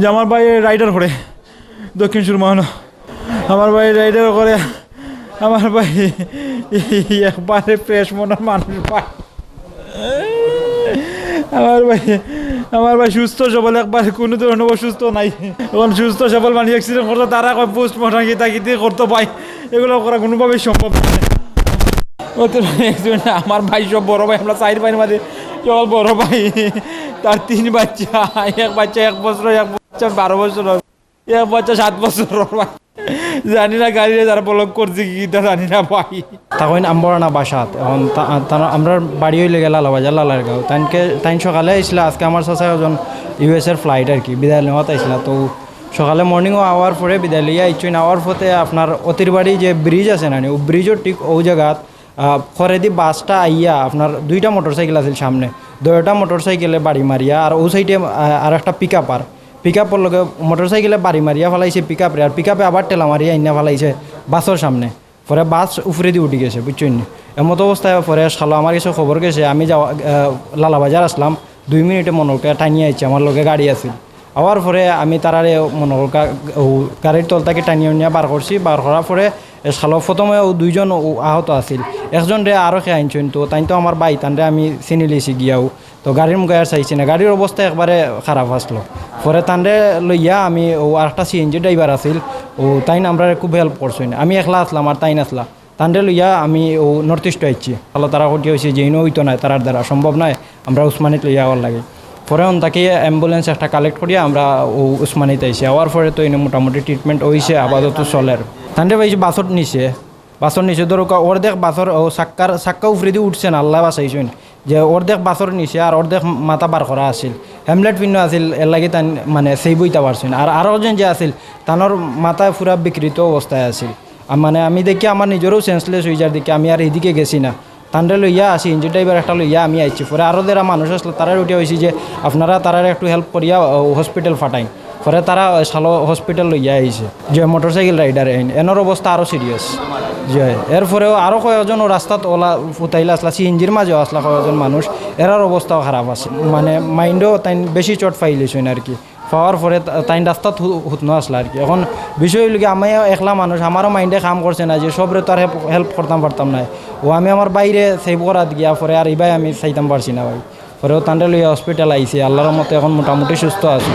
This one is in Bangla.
যে আমার ভাই রাইডার করে, দক্ষিণ সুরমানো আমার ভাই রাইডার করে, আমার ভাই একবারে ফ্রেশ মনের মানুষ ভাই। আমার ভাই আমার ভাই সুস্থ সবল, একবার কোনো ধরনের অসুস্থ নাই। এখন সুস্থ সবল মানুষ অ্যাক্সিডেন্ট করতো, তারা পোস্ট মর্টম গীতা গীতি করতো ভাই এগুলো করা কোনোভাবেই সম্ভব নয় আমার ভাই সব বড় ভাই, আমরা চার ভাইয়ের মাঝে সব বড় ভাই, তার তিন বাচ্চা, এক বাচ্চা এক বছর, এক বাচ্চা বারো বছর এক বাচ্চা সাত বছর জানি না গাড়িতে যারা ব্লক করছে কি তা জানি না ভাই। তখন আম্বরানা বাসাত। এখন আমরা বাড়ি হইলে গেলা লাবাজার লালার গাঁও। তাইনকে, তাইন সকালে আইসলা, আজকে আমার চাচা ওজন ইউএসের ফ্লাইট আর কি, বিদায় নেওয়াত আইসলা। তো সকালে মর্নিংও আওয়ার পরে বিদায় লিয়ে আইছুন আওয়ার পথে আপনার অতির বাড়ি যে ব্রিজ আছে না ও ব্রিজও ঠিক ও জায়গাত খরেদি বাসটা আইয়া আপনার দুইটা মোটর সাইকেল আছিল সামনে। দুইটা মোটর সাইকেলে বাড়ি মারিয়া আর ও সাইডে আর একটা পিক আপ আর। পিক আপর লগে মোটর সাইকেলে বাড়ি মারিয়া ফেলাইছে পিক আপরে আর পিক আপে আবার টেলা মারিয়া আইনা ফেলাইছে বাসের সামনে। পরে বাস উফরে দিয়ে উঠি গেছে, বুঝছেন এমতো অবস্থায় পরে সালো আমার কিছু খবর গেছে, আমি যাওয়া লালাবাজার আসলাম। দুই মিনিটে মনোরকে টানিয়ে আইছে, আমার লগে গাড়ি আছিল। আওয়ার পরে আমি তারারে মনোরকা গাড়ির তল থেকে টানিয়ে নিয়ে বার করছি বার করার পরে শালো প্রথমে দুইজন আহত আছিল। একজন রে আরও খেয়ে আনছেন তো তাই তো আমার বাই তানরে আমি চিনি লিছি গিয়াও। তো গাড়ির মুখে আর চাইছি না। গাড়ির অবস্থা একবারে খারাপ আসলো পরে তানরে লইয়া আমি ও আরেকটা সিএনজি ড্রাইভার আছিল। ও তাইন আমরা খুব হেল্প করছেন আমি একলা আসলাম আর তাইন আসলা তানরে লইয়া আমি ও নর্থ ইস্ট আইছি। তাহলে তারা কটি হয়েছে যে ইনো হইতো না তারার দ্বারা সম্ভব নয় আমরা উসমানিত লইয়া আওয়ার লাগে। পরে তাকে অ্যাম্বুলেন্স একটা কালেক্ট করিয়া আমরা ও উসমানিতে আইসি আওয়ার পরে তো এনে মোটামুটি ট্রিটমেন্ট হয়েছে আপাতত চলের। তানরে ভাই বাসত নিছে বাসর নিছে, ধরো অর্ধেক বাসর ও সাক্কার সাক্কা উফরে দিয়ে উঠছেন, আল্লাহ বাসাইছেন যে অর্ধেক বাসর নিছে আর অর্ধেক মাথা বার করা আছিল। হেমলেট পিন্ন আছিল এর লাগে তান মানে সেই বইতা পারছেন আর আরও যে আছিল তানোর মাথা পুরা বিকৃত অবস্থায় আছিল। মানে আমি দেখি আমার নিজেরও সেন্সলেস হয়ে যার দেখি আমি আর এদিকে গেছি না। তান্ডে লইয়া আসি ইঞ্জিন ড্রাইভার একটা লইয়া আমি আইছি। পরে আরও যারা মানুষ আসলে তারা উঠে হয়েছি যে আপনারা তারা একটু হেল্প করিয়া হসপিটাল ফাটাই। পরে তারা শালো হসপিটাল লইয়া আইছে। যে মোটরসাইকেল রাইডার আইন এনার অবস্থা আরও সিরিয়াস যে এরপরেও আরও কয়েকজন রাস্তাত ওলা ফুটাইলা আসলা সিএনজির মাঝেও আসলা কয়েকজন মানুষ এরার অবস্থাও খারাপ আছে মানে মাইন্ডও তাই বেশি চট ফাইলেছেন আর কি। পাওয়ার পরে তাই রাস্তা হুতনো আসলো আর কি এখন বিষয় হইল কি আমি একলা মানুষ আমারও মাইন্ডে কাম করছে না যে সবরে তো আর হেল্প করতাম পারতাম না ও, আমি আমার বাইরে সেভ করাত গিয়া পরে আর ইবাই আমি চাইতাম পারছি না ভাই। পরেও তান্ডে লইয়া হসপিটাল আইসি আল্লাহর মতো এখন মোটামুটি সুস্থ আছি।